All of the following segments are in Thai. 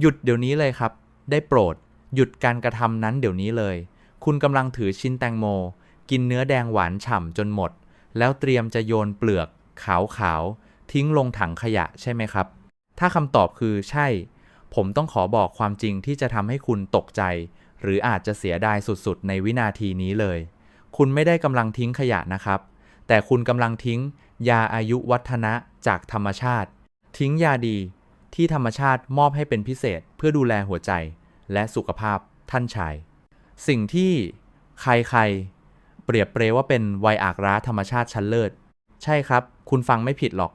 หยุดเดี๋ยวนี้เลยครับ ได้โปรด หยุดการกระทำนั้นเดี๋ยวนี้เลย คุณกำลังถือชิ้นแตงโม กินเนื้อแดงหวานฉ่ำจนหมด แล้วเตรียมจะโยนเปลือก ขาวๆทิ้งลงถังขยะใช่ไหมครับ ถ้าคำตอบคือใช่ ผมต้องขอบอกความจริงที่จะทำให้คุณตกใจ หรืออาจจะเสียดายสุดๆ ในวินาทีนี้เลย คุณไม่ได้กำลังทิ้งขยะนะครับ แต่คุณกำลังทิ้ง ยาอายุวัฒนะจากธรรมชาติ ทิ้งยาดี ที่ธรรมชาติมอบให้เป็นพิเศษเพื่อดูแลหัวใจและสุขภาพท่านชาย สิ่งที่ใครๆ เปรียบเปรยว่าเป็นไวอากร้าธรรมชาติชั้นเลิศ ใช่ครับ คุณฟังไม่ผิดหรอก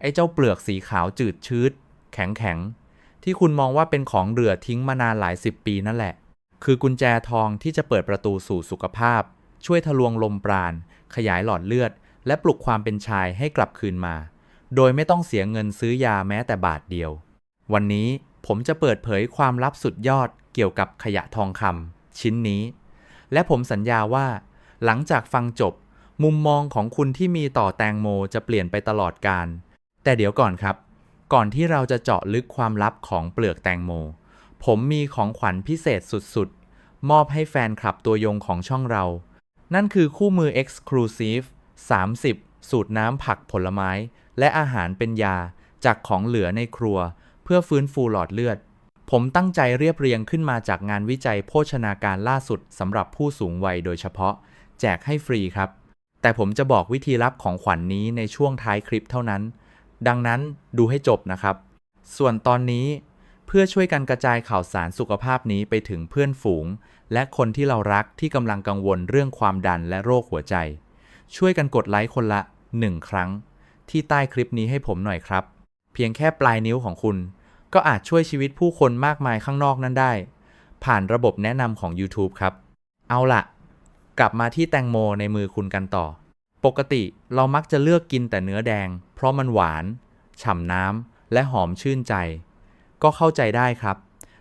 ไอ้เจ้าเปลือกสีขาวจืดชืด แข็งแข็งที่คุณมองว่าเป็นของเหลือทิ้งมานานหลายสิบปีนั่นแหละ คือกุญแจทองที่จะเปิดประตูสู่สุขภาพ ช่วยทะลวงลมปราณ ขยายหลอดเลือด และปลุกความเป็นชายให้กลับคืนมา โดยไม่ต้องเสียเงินซื้อยาแม้แต่บาทเดียว วันนี้ผมจะเปิดเผยความลับสุดยอดเกี่ยวกับขยะทองคำชิ้นนี้ และผมสัญญาว่า หลังจากฟังจบ มุมมองของคุณที่มีต่อแตงโมจะเปลี่ยนไปตลอดการ แต่เดี๋ยวก่อนครับ ก่อนที่เราจะเจาะลึกความลับของเปลือกแตงโม ผมมีของขวัญพิเศษสุดๆ มอบให้แฟนคลับตัวยงของช่องเรา นั่นคือคู่มือ Exclusive 30 สูตรน้ำผักผลไม้ และอาหารเป็นยาจากของเหลือในครัว เพื่อฟื้นฟูหลอดเลือด ผมตั้งใจเรียบเรียงขึ้นมาจากงานวิจัยโภชนาการล่าสุดสำหรับผู้สูงวัยโดยเฉพาะ แจกให้ฟรีครับ แต่ผมจะบอกวิธีรับของขวัญนนี้ในช่วงท้ายคลิปเท่านั้น ดังนั้นดูให้จบนะครับ ส่วนตอนนี้เพื่อช่วยกันกระจายข่าวสารสุขภาพนี้ไปถึงเพื่อนฝูง และคนที่เรารักที่กำลังกังวลเรื่องความดันและโรคหัวใจ ช่วยกันกดไลค์คนละ 1 ครั้ง ที่ใต้คลิปนี้ให้ผมหน่อยครับ เพียงแค่ปลายนิ้วของคุณ ก็อาจช่วยชีวิตผู้คนมากมายข้างนอกนั้นได้ ผ่านระบบแนะนำของ YouTube ครับ เอาละกลับมาที่แตงโมในมือคุณกันต่อ ปกติเรามักจะเลือกกินแต่เนื้อแดง เพราะมันหวาน ฉ่ำน้ำและหอมชื่นใจ ก็เข้าใจได้ครับ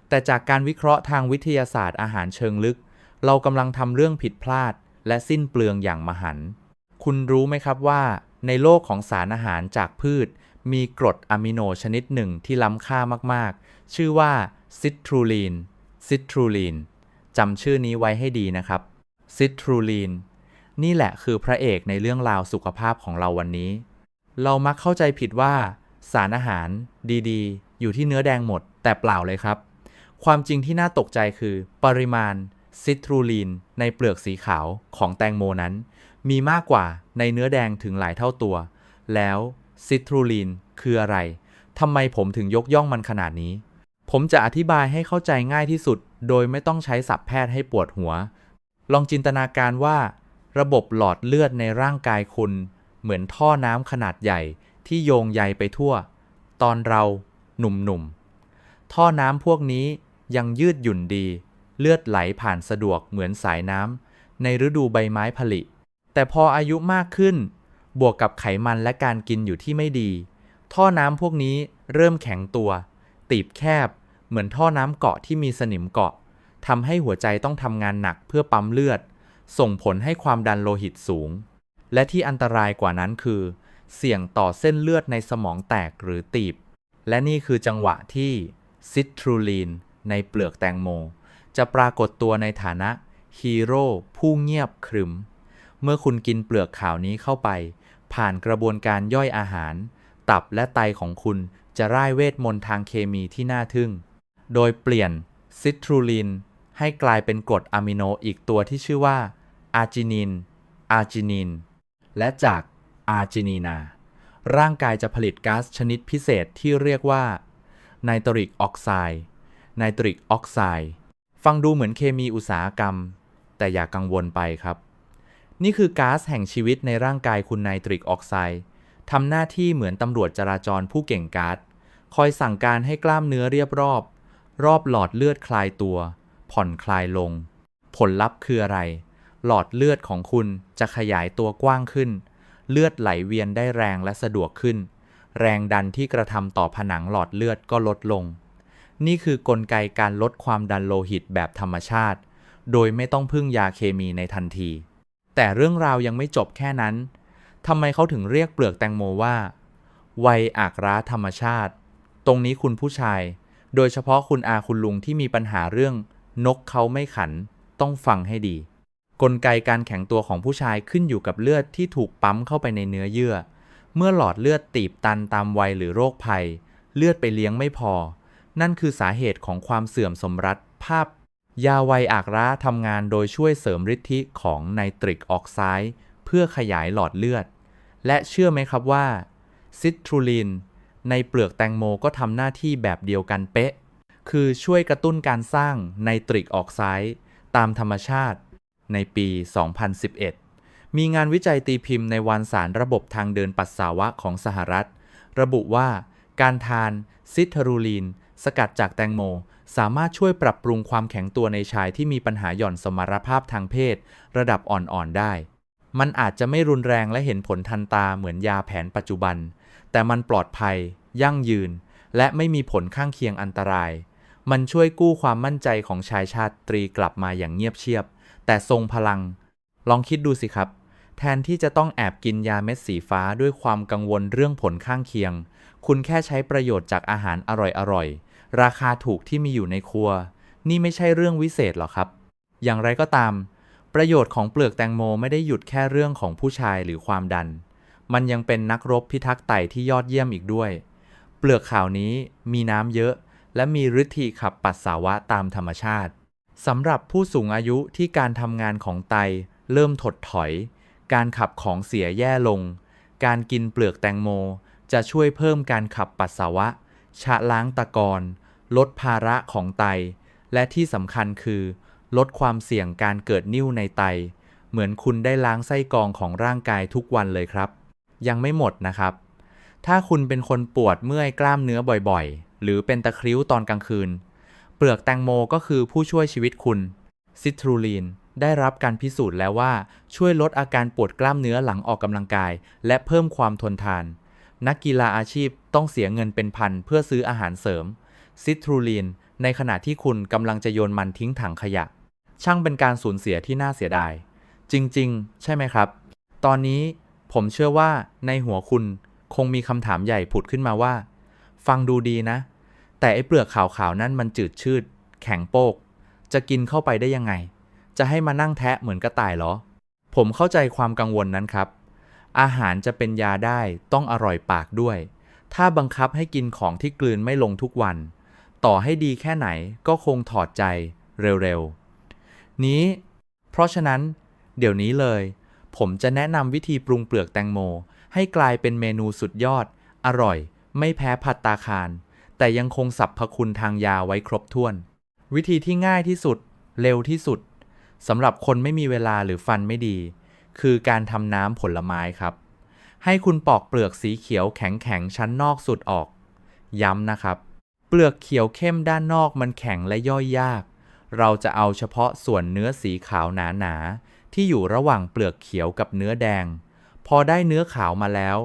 แต่จากการวิเคราะห์ทางวิทยาศาสตร์อาหารเชิงลึก เรากำลังทำเรื่องผิดพลาด และสิ้นเปลืองอย่างมหันต์คุณรู้ไหมครับว่า ในโลกของสารอาหารจากพืช มีกรดอะมิโนชนิดหนึ่งที่ล้ำค่ามากๆ ชื่อว่าซิตรูลีนซิตรูลีนจำชื่อนี้ไว้ให้ดีนะครับซิตรูลีนนี่แหละคือพระเอกในเรื่องราวสุขภาพของเราวันนี้ เรามักเข้าใจผิดว่า สารอาหารดีๆ อยู่ที่เนื้อแดงหมด แต่เปล่าเลยครับ ความจริงที่น่าตกใจคือ ปริมาณซิตรูลีนในเปลือกสีขาวของแตงโมนั้น มีมากกว่าในเนื้อแดงถึงหลายเท่าตัว แล้วซิตรูลีนคืออะไร ทำไมผมถึงยกย่องมันขนาดนี้ ผมจะอธิบายให้เข้าใจง่ายที่สุด โดยไม่ต้องใช้ศัพท์แพทย์ให้ปวดหัว ลองจินตนาการว่า ระบบหลอดเลือดในร่างกายคุณ เหมือนท่อน้ำขนาดใหญ่ที่โยงใยไปทั่ว ตอนเราหนุ่มๆ ท่อน้ำพวกนี้ยังยืดหยุ่นดี เลือดไหลผ่านสะดวกเหมือนสายน้ำในฤดูใบไม้ผลิ แต่พออายุมากขึ้น บวกกับไขมันและการกินอยู่ที่ไม่ดี ท่อน้ำพวกนี้เริ่มแข็งตัว ตีบแคบ เหมือนท่อน้ำเกาะที่มีสนิมเกาะทำให้หัวใจต้องทำงานหนักเพื่อปั๊มเลือด ส่งผลให้ความดันโลหิตสูง และที่อันตรายกว่านั้นคือ เสี่ยงต่อเส้นเลือดในสมองแตกหรือตีบ และนี่คือจังหวะที่ซิตรูลีนในเปลือกแตงโม จะปรากฏตัวในฐานะฮีโร่ผู้เงียบขรึม เมื่อคุณกินเปลือกขาวนี้เข้าไป ผ่านกระบวนการย่อยอาหาร ตับและไตของคุณจะร่ายเวทมนต์ทางเคมีที่น่าทึ่ง โดยเปลี่ยนซิตรูลีนให้กลายเป็นกรดอะมิโนอีกตัวที่ชื่อว่าอาร์จินิน อาร์จินิน และจากอาร์จินีนา ร่างกายจะผลิตก๊าซชนิดพิเศษที่เรียกว่าไนตริกออกไซด์ ไนตริกออกไซด์ ฟังดูเหมือนเคมีอุตสาหกรรม แต่อย่ากังวลไปครับ นี่คือก๊าซแห่งชีวิตในร่างกายคุณไนตริกออกไซด์ทำหน้าที่เหมือนตำรวจจราจรผู้เก่งกาจคอยสั่งการให้กล้ามเนื้อเรียบรอบ รอบหลอดเลือดคลายตัว ผ่อนคลายลง ผลลัพธ์คืออะไร หลอดเลือดของคุณจะขยายตัวกว้างขึ้น เลือดไหลเวียนได้แรงและสะดวกขึ้น แรงดันที่กระทำต่อผนังหลอดเลือดก็ลดลง นี่คือกลไกการลดความดันโลหิตแบบธรรมชาติ โดยไม่ต้องพึ่งยาเคมีในทันที แต่เรื่องราวยังไม่จบแค่นั้นทำไมเขาถึงเรียกเปลือกแตงโมว่าไวอากร้าธรรมชาติ ตรงนี้คุณผู้ชาย โดยเฉพาะคุณอาคุณลุงที่มีปัญหาเรื่อง นกเขาไม่ขัน ต้องฟังให้ดี กลไกการแข็งตัวของผู้ชายขึ้นอยู่กับเลือดที่ถูกปั๊มเข้าไปในเนื้อเยื่อ เมื่อหลอดเลือดตีบตันตามวัยหรือโรคภัย เลือดไปเลี้ยงไม่พอ นั่นคือสาเหตุของความเสื่อมสมรัตภาพ ยาไวอากร้าทำงานโดยช่วยเสริมฤทธิของไนตริกออกไซด์เพื่อขยายหลอดเลือด และเชื่อไหมครับว่า ซิตรูลิน ในเปลือกแตงโมก็ทำหน้าที่แบบเดียวกันเป๊ะ คือช่วยกระตุ้นการสร้างไนตริกออกไซด์ตามธรรมชาติ ในปี 2011 มีงานวิจัยตีพิมพ์ในวันสารระบบทางเดินปัสสาวะของสหรัฐ ระบุว่าการทานซิทรูลีน สกัดจากแตงโม สามารถช่วยปรับปรุงความแข็งตัวในชายที่มีปัญหาหย่อนสมรรถภาพทางเพศ ระดับอ่อนๆได้ มันอาจจะไม่รุนแรงและเห็นผลทันตาเหมือนยาแผนปัจจุบัน แต่มันปลอดภัย ยั่งยืน และไม่มีผลข้างเคียงอันตราย มันช่วยกู้ความมั่นใจของชายชาติตรีกลับมาอย่างเงียบเชียบ แต่ทรงพลัง ลองคิดดูสิครับแทนที่จะต้องแอบกินยาเม็ดสีฟ้าด้วยความกังวลเรื่องผลข้างเคียง คุณแค่ใช้ประโยชน์จากอาหารอร่อยๆ ราคาถูกที่มีอยู่ในครัว นี่ไม่ใช่เรื่องวิเศษหรอครับ อย่างไรก็ตาม ประโยชน์ของเปลือกแตงโมไม่ได้หยุดแค่เรื่องของผู้ชายหรือความดัน มันยังเป็นนักรบพิทักษ์ไตที่ยอดเยี่ยมอีกด้วย เปลือกขาวนี้มีน้ำเยอะ และมีฤทธิ์ขับปัสสาวะตามธรรมชาติสำหรับผู้สูงอายุที่การทำงานของไตเริ่มถดถอย การขับของเสียแย่ลง การกินเปลือกแตงโม จะช่วยเพิ่มการขับปัสสาวะ ชะล้างตะกอน ลดภาระของไต และที่สำคัญคือ ลดความเสี่ยงการเกิดนิ่วในไต เหมือนคุณได้ล้างไส้กรองของร่างกายทุกวันเลยครับ ยังไม่หมดนะครับ ถ้าคุณเป็นคนปวดเมื่อยกล้ามเนื้อบ่อยๆ หรือเป็นตะคริ้วตอนกลางคืน เปลือกแตงโมก็คือผู้ช่วยชีวิตคุณซิทรูลีนได้รับการพิสูจน์แล้วว่าช่วยลดอาการปวดกล้ามเนื้อหลังออกกำลังกาย และเพิ่มความทนทาน นักกีฬาอาชีพต้องเสียเงินเป็นพันเพื่อซื้ออาหารเสริม ซิทรูลีน ในขณะที่คุณกำลังจะโยนมันทิ้งถังขยะ ช่างเป็นการสูญเสียที่น่าเสียดาย จริง ๆ ใช่ไหมครับ ตอนนี้ผมเชื่อว่าในหัวคุณคงมีคำถามใหญ่ผุดขึ้นมาว่า ฟังดูดีนะ แต่ไอ้เปลือกขาวๆ นั่นมันจืดชืด แข็งโปก จะกินเข้าไปได้ยังไง จะให้มานั่งแทะเหมือนกระต่ายเหรอ ผมเข้าใจความกังวลนั้นครับ อาหารจะเป็นยาได้ต้องอร่อยปากด้วย ถ้าบังคับให้กินของที่กลืนไม่ลงทุกวัน ต่อให้ดีแค่ไหนก็คงถอดใจเร็วๆ นี้ เพราะฉะนั้นเดี๋ยวนี้เลย ผมจะแนะนำวิธีปรุงเปลือกแตงโม ให้กลายเป็นเมนูสุดยอด อร่อย ไม่แพ้ผัดตาคาร แต่ยังคงสรรพคุณทางยาไว้ครบถ้วน วิธีที่ง่ายที่สุด เร็วที่สุดสำหรับคนไม่มีเวลาหรือฟันไม่ดี คือการทำน้ำผลไม้ครับ ให้คุณปอกเปลือกสีเขียวแข็งๆ ชั้นนอกสุดออก ย้ำนะครับ เปลือกเขียวเข้มด้านนอกมันแข็งและย่อยยาก เราจะเอาเฉพาะส่วนเนื้อสีขาวหนาๆที่อยู่ระหว่างเปลือกเขียวกับเนื้อแดง พอได้เนื้อขาวมาแล้ว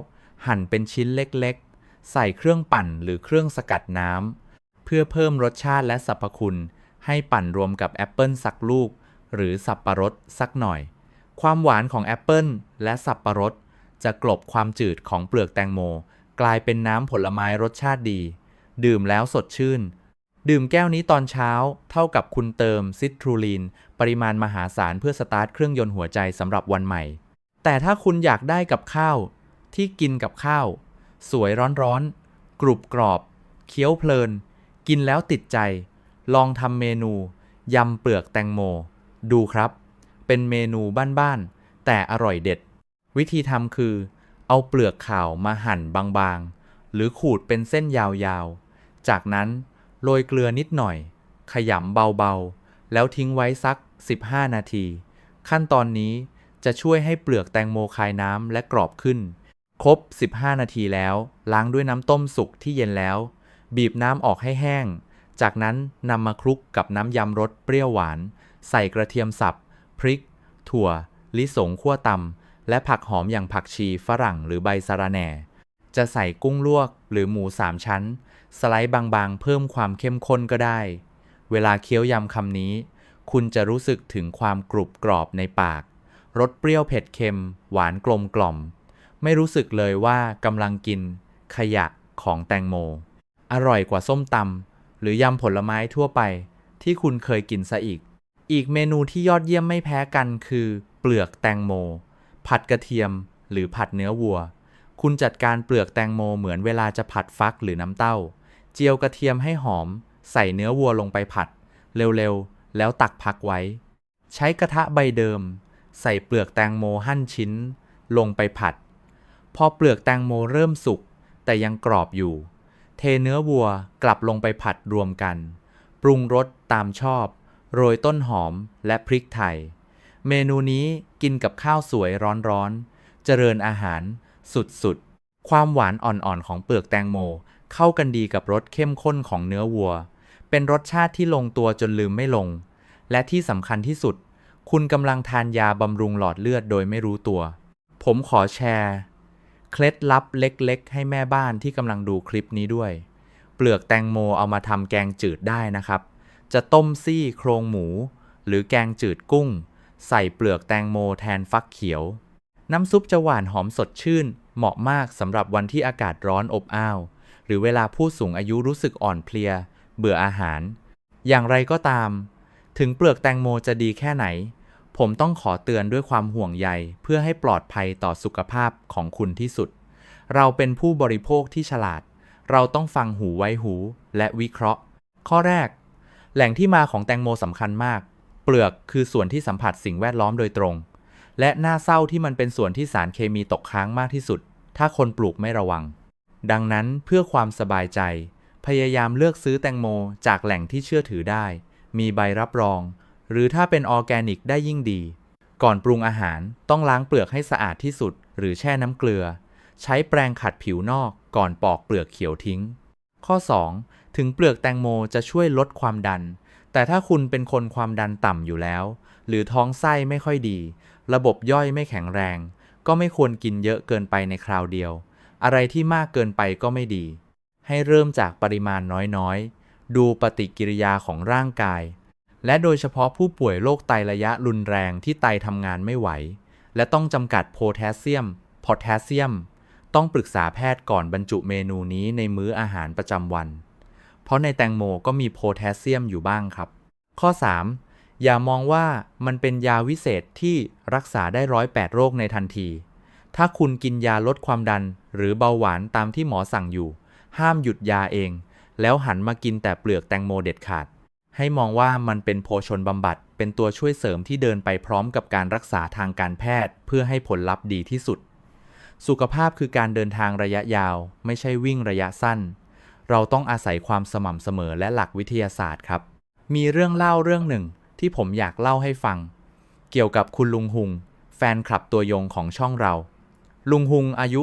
หั่นเป็นชิ้นเล็กๆ ใส่เครื่องปั่นหรือเครื่องสกัดน้ำเพื่อเพิ่มรสชาติและสรรพคุณ ให้ปั่นรวมกับแอปเปิลสักลูก หรือสับปะรดสักหน่อย ความหวานของแอปเปิลและสับปะรดจะกลบความจืดของเปลือกแตงโม กลายเป็นน้ำผลไม้รสชาติดี ดื่มแล้วสดชื่น ดื่มแก้วนี้ตอนเช้า เท่ากับคุณเติมซิตรูลีน ปริมาณมหาศาลเพื่อสตาร์ทเครื่องยนต์หัวใจสำหรับวันใหม่ แต่ถ้าคุณอยากได้กับข้าว ที่กินกับข้าว สวยร้อนๆ กรุบกรอบ เคี้ยวเพลิน กินแล้วติดใจ ลองทำเมนู ยำเปลือกแตงโม ดูครับ เป็นเมนูบ้านๆ แต่อร่อยเด็ด วิธีทำคือ เอาเปลือกข่าวมาหั่นบางๆ หรือขูดเป็นเส้นยาวๆ จากนั้นโรยเกลือนิดหน่อย ขยำเบาๆ แล้วทิ้งไว้สัก 15 นาที ขั้นตอนนี้จะช่วยให้เปลือกแตงโมคายน้ำและกรอบขึ้น ครบ 15 นาทีแล้ว ล้างด้วยน้ำต้มสุกที่เย็นแล้ว บีบน้ำออกให้แห้ง จากนั้นนำมาคลุกกับน้ำยำรสเปรี้ยวหวาน ใส่กระเทียมสับ พริก ถั่ว ลิสงคั่วตำและผักหอมอย่างผักชีฝรั่งหรือใบสะระแหน่ จะใส่กุ้งลวกหรือหมูสามชั้น สไลด์บางๆ เพิ่มความเข้มข้นก็ได้ เวลาเคี้ยวยำคำนี้ คุณจะรู้สึกถึงความกรุบกรอบในปาก รสเปรี้ยวเผ็ดเค็ม หวานกลมกล่อม ไม่รู้สึกเลยว่ากำลังกิน ขยะของแตงโม อร่อยกว่าส้มตำหรือยำผลไม้ทั่วไป ที่คุณเคยกินซะอีก อีกเมนูที่ยอดเยี่ยมไม่แพ้กันคือ เปลือกแตงโม ผัดกระเทียม หรือผัดเนื้อวัวคุณจัดการเปลือกแตงโมเหมือนเวลาจะผัดฟักหรือน้ำเต้า เจียวกระเทียมให้หอม ใส่เนื้อวัวลงไปผัด เร็วๆ แล้วตักพักไว้ ใช้กระทะใบเดิม ใส่เปลือกแตงโมหั่นชิ้น ลงไปผัด พอเปลือกแตงโมเริ่มสุก แต่ยังกรอบอยู่ เทเนื้อวัวกลับลงไปผัดรวมกัน ปรุงรสตามชอบ โรยต้นหอมและพริกไทย เมนูนี้กินกับข้าวสวยร้อนๆ เจริญอาหารสุดๆ ความหวานอ่อนๆ ของเปลือกแตงโม เข้ากันดีกับรสเข้มข้นของเนื้อวัว เป็นรสชาติที่ลงตัวจนลืมไม่ลง และที่สำคัญที่สุด คุณกำลังทานยาบำรุงหลอดเลือดโดยไม่รู้ตัว ผมขอแชร์ เคล็ดลับเล็กๆ ให้แม่บ้านที่กำลังดูคลิปนี้ด้วย เปลือกแตงโมเอามาทำแกงจืดได้นะครับ จะต้มซี่โครงหมู หรือแกงจืดกุ้ง ใส่เปลือกแตงโมแทนฟักเขียว น้ำซุปจะหวานหอมสดชื่น เหมาะมากสำหรับวันที่อากาศร้อนอบอ้าว หรือเวลาผู้สูงอายุรู้สึกอ่อนเพลีย เบื่ออาหาร อย่างไรก็ตาม ถึงเปลือกแตงโมจะดีแค่ไหน ผมต้องขอเตือนด้วยความห่วงใยเพื่อให้ปลอดภัยต่อสุขภาพของคุณที่สุด เราเป็นผู้บริโภคที่ฉลาด เราต้องฟังหูไว้หูและวิเคราะห์ ข้อแรก แหล่งที่มาของแตงโมสำคัญมาก เปลือกคือส่วนที่สัมผัสสิ่งแวดล้อมโดยตรง และน่าเศร้าที่มันเป็นส่วนที่สารเคมีตกค้างมากที่สุด ถ้าคนปลูกไม่ระวัง ดังนั้นเพื่อความสบายใจ พยายามเลือกซื้อแตงโมจากแหล่งที่เชื่อถือได้ มีใบรับรอง หรือถ้าเป็นออร์แกนิกได้ยิ่งดี ก่อนปรุงอาหารต้องล้างเปลือกให้สะอาดที่สุด หรือแช่น้ำเกลือ ใช้แปรงขัดผิวนอกก่อนปอกเปลือกเขียวทิ้ง ข้อ 2 ถึงเปลือกแตงโมจะช่วยลดความดัน แต่ถ้าคุณเป็นคนความดันต่ำอยู่แล้ว หรือท้องไส้ไม่ค่อยดี ระบบย่อยไม่แข็งแรง ก็ไม่ควรกินเยอะเกินไปในคราวเดียว อะไรที่มากเกินไปก็ไม่ดี ให้เริ่มจากปริมาณน้อยๆ ดูปฏิกิริยาของร่างกาย และโดยเฉพาะผู้ป่วยโรคไตระยะรุนแรงที่ไตทำงานไม่ไหว และต้องจำกัดโพแทสเซียม พอแทสเซียม ต้องปรึกษาแพทย์ก่อนบรรจุเมนูนี้ในมื้ออาหารประจำวัน เพราะในแตงโมก็มีโพแทสเซียมอยู่บ้างครับ ข้อ 3. อย่ามองว่ามันเป็นยาวิเศษที่รักษาได้ร้อยแปดโรคในทันที ถ้าคุณกินยาลดความดัน หรือเบาหวานตามที่หมอสั่งอยู่ ห้ามหยุดยาเอง แล้วหันมากินแต่เปลือกแตงโมเด็ดขาด ให้มองว่ามันเป็นโภชนบำบัด เป็นตัวช่วยเสริมที่เดินไปพร้อมกับการรักษาทางการแพทย์ เพื่อให้ผลลัพธ์ดีที่สุด สุขภาพคือการเดินทางระยะยาว ไม่ใช่วิ่งระยะสั้น เราต้องอาศัยความสม่ำเสมอและหลักวิทยาศาสตร์ครับ มีเรื่องเล่าเรื่องหนึ่ง ที่ผมอยากเล่าให้ฟัง เกี่ยวกับคุณลุงหุง แฟนคลับตัวยงของช่องเรา ลุงหุงอายุ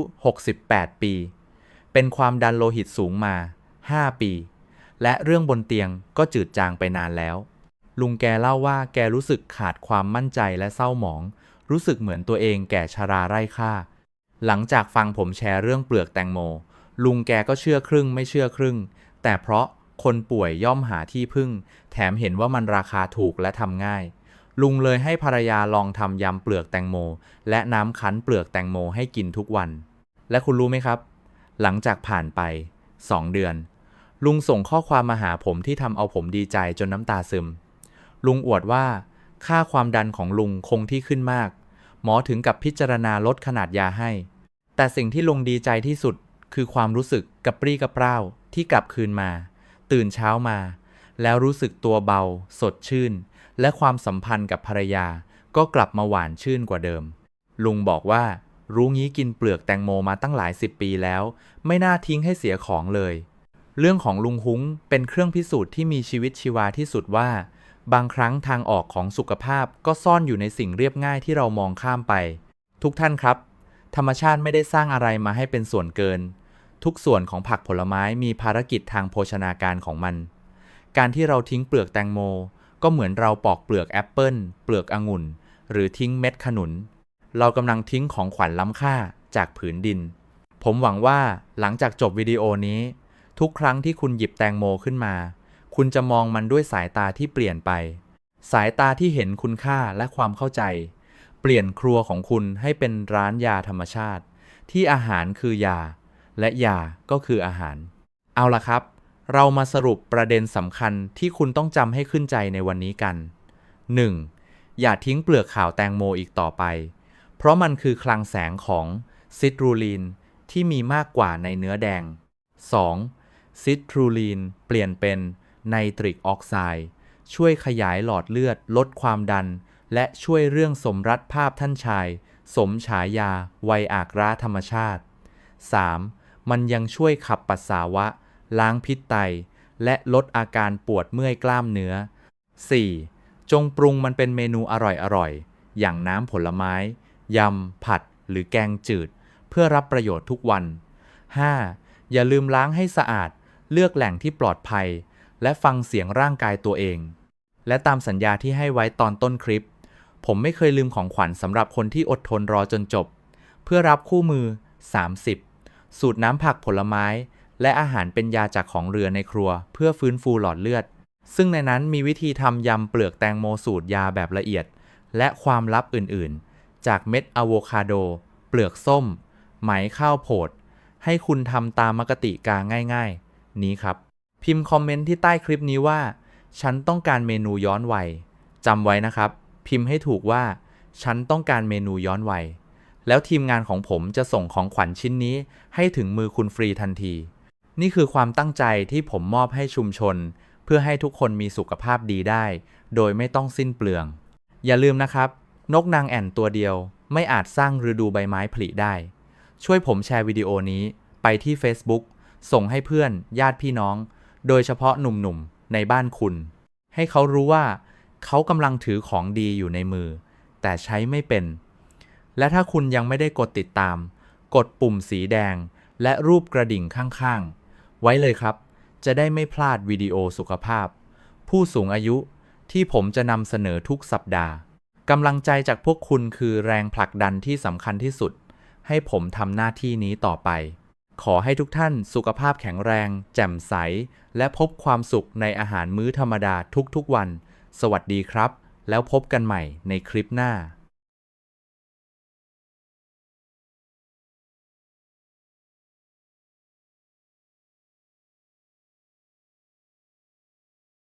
68 ปี เป็นความดันโลหิตสูงมา 5 ปี และเรื่องบนเตียงก็จืดจางไปนานแล้ว ลุงแกเล่าว่าแกรู้สึกขาดความมั่นใจและเศร้าหมอง รู้สึกเหมือนตัวเองแก่ชราไร้ค่า หลังจากฟังผมแชร์เรื่องเปลือกแตงโม ลุงแกก็เชื่อครึ่งไม่เชื่อครึ่ง แต่เพราะคนป่วยย่อมหาที่พึ่ง แถมเห็นว่ามันราคาถูกและทำง่าย ลุงเลยให้ภรรยาลองทำยำเปลือกแตงโม และน้ำคั้นเปลือกแตงโมให้กินทุกวัน และคุณรู้ไหมครับ หลังจากผ่านไป 2 เดือน ลุงส่งข้อความมาหาผมที่ทำเอาผมดีใจจนน้ำตาซึม ลุงอวดว่า ค่าความดันของลุงคงที่ขึ้นมาก หมอถึงกับพิจารณาลดขนาดยาให้ แต่สิ่งที่ลุงดีใจที่สุดคือความรู้สึกกระปรี้กระเปร่าที่กลับคืนมา ตื่นเช้ามา แล้วรู้สึกตัวเบา สดชื่น และความสัมพันธ์กับภรรยาก็กลับมาหวานชื่นกว่าเดิม ลุงบอกว่า รู้งี้กินเปลือกแตงโมมาตั้งหลายสิบปีแล้ว ไม่น่าทิ้งให้เสียของเลย เรื่องของลุงหุ้งเป็นเครื่องพิสูจน์ที่มีชีวิตชีวาที่สุดว่า บางครั้งทางออกของสุขภาพก็ซ่อนอยู่ในสิ่งเรียบง่ายที่เรามองข้ามไป ทุกท่านครับ ธรรมชาติไม่ได้สร้างอะไรมาให้เป็นส่วนเกิน ทุกส่วนของผักผลไม้มีภารกิจทางโภชนาการของมัน การที่เราทิ้งเปลือกแตงโม ก็เหมือนเราปอกเปลือกแอปเปิลเปลือกองุ่น หรือทิ้งเม็ดขนุน เรากำลังทิ้งของขวัญล้ำค่าจากผืนดิน ผมหวังว่าหลังจากจบวิดีโอนี้ ทุกครั้งที่คุณหยิบแตงโมขึ้นมา คุณจะมองมันด้วยสายตาที่เปลี่ยนไป สายตาที่เห็นคุณค่าและความเข้าใจ เปลี่ยนครัวของคุณให้เป็นร้านยาธรรมชาติ ที่อาหารคือยา และยาก็คืออาหาร เอาละครับ เรามาสรุปประเด็นสำคัญที่คุณต้องจำให้ขึ้นใจในวันนี้กัน 1. อย่าทิ้งเปลือกขาวแตงโมอีกต่อไป เพราะมันคือคลังแสงของซิตรูลีนที่มีมากกว่าในเนื้อแดง 2. ซิตรูลีนเปลี่ยนเป็นไนตริกออกไซด์ช่วยขยายหลอดเลือดลดความดัน และช่วยเรื่องสมรัฐภาพท่านชาย สมฉายา ไวอากร้าธรรมชาติ 3. มันยังช่วยขับปัสสาวะ ล้างพิษไต และลดอาการปวดเมื่อยกล้ามเนื้อ 4. จงปรุงมันเป็นเมนูอร่อยๆ อย่างน้ำผลไม้ ยำ ผัด หรือแกงจืด เพื่อรับประโยชน์ทุกวัน 5. อย่าลืมล้างให้สะอาด เลือกแหล่งที่ปลอดภัย และฟังเสียงร่างกายตัวเอง และตามสัญญาที่ให้ไว้ตอนต้นคลิป ผมไม่เคยลืมของขวัญสำหรับคนที่อดทนรอจนจบ เพื่อรับคู่มือ 30 สูตรน้ำผักผลไม้ และอาหารเป็นยาจากของเรือในครัว เพื่อฟื้นฟูหลอดเลือด ซึ่งในนั้นมีวิธีทำยำเปลือกแตงโมสูตรยาแบบละเอียด และความลับอื่นๆ จากเม็ดอะโวคาโด เปลือกส้ม ไหมข้าวโพด ให้คุณทำตามมกติกาง่าย ๆ นี้ครับ พิมพ์คอมเมนต์ที่ใต้คลิปนี้ว่า ฉันต้องการเมนูย้อนวัยจำไว้นะครับ พิมพ์ให้ถูกว่า ฉันต้องการเมนูย้อนวัยแล้วทีมงานของผมจะส่งของขวัญชิ้นนี้ให้ถึงมือคุณฟรีทันที นี่คือความตั้งใจที่ผมมอบให้ชุมชน เพื่อให้ทุกคนมีสุขภาพดีได้ โดยไม่ต้องสิ้นเปลือง อย่าลืมนะครับ นกนางแอ่นตัวเดียว ไม่อาจสร้างฤดูใบไม้ผลิได้ ช่วยผมแชร์วิดีโอนี้ไปที่ Facebook ส่งให้เพื่อนญาติพี่น้อง โดยเฉพาะหนุ่มๆในบ้านคุณ ให้เขารู้ว่า เขากำลังถือของดีอยู่ในมือ แต่ใช้ไม่เป็น และถ้าคุณยังไม่ได้กดติดตาม กดปุ่มสีแดงและรูปกระดิ่งข้างๆ ไว้เลยครับ จะได้ไม่พลาดวิดีโอสุขภาพ ผู้สูงอายุที่ผมจะนำเสนอทุกสัปดาห์กำลังใจจากพวกคุณคือแรงผลักดันที่สำคัญที่สุด ให้ผมทำหน้าที่นี้ต่อไป ขอให้ทุกท่านสุขภาพแข็งแรง แจ่มใส และพบความสุขในอาหารมื้อธรรมดาทุกๆวัน สวัสดีครับ แล้วพบกันใหม่ในคลิปหน้า